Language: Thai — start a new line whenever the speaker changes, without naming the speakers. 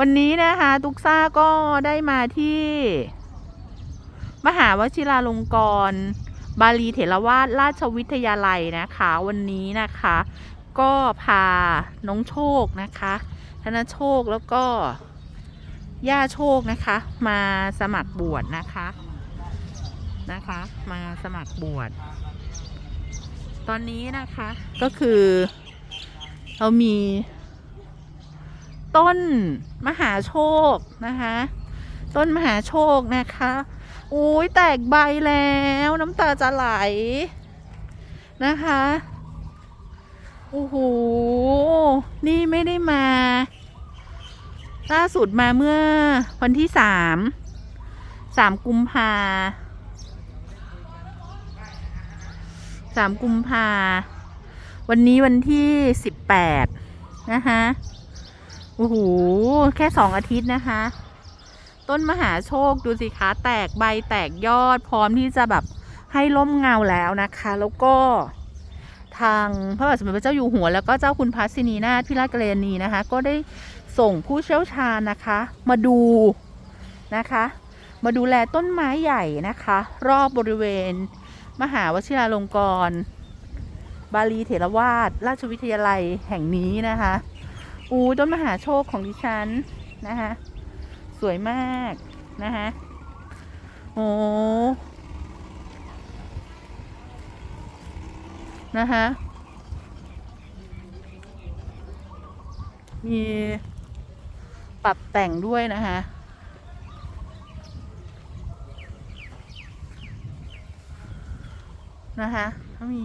วันนี้นะคะตุกซ่าก็ได้มาที่ มหาวชิราลงกรณ์บาลีเถรวาทราชวิทยาลัยนะคะ วันนี้นะคะ ก็พาน้องโชคนะคะธนโชคแล้วก็ย่าโชคนะคะ มาสมัครบวชนะคะนะคะ มาสมัครบวชตอนนี้นะคะก็คือเรามี ต้นมหาโชคนะคะ ต้นมหาโชคนะคะอุ้ยแตกใบแล้วน้ำตาจะไหลนะคะโอ้โหนี่ไม่ได้มา ล่าสุดมาเมื่อวันที่สามสามกุมภาสามกุมภาวันนี้วันที่สิบแปดนะคะ โอ้โห แค่สองอาทิตย์นะคะ ต้นมหาโชคดูสิคะแตกใบแตกยอดพร้อมที่จะแบบให้ร่มเงาแล้วนะคะ แล้วก็ทางพระบาทสมเด็จพระเจ้าอยู่หัว แล้วก็เจ้าคุณพัชนีนาถพิราชกเรณีนะคะ ก็ได้ส่งผู้เชี่ยวชาญนะคะ มาดูนะคะ มาดูแลต้นไม้ใหญ่นะคะ รอบบริเวณ มหาวชิราลงกรณ์บาลีเถรวาทราชวิทยาลัยแห่งนี้นะคะ อูต้นมหาโชคของดิฉันนะคะสวยมากนะคะโอ้นะคะมีปรับแต่งด้วยนะคะนะคะก็มี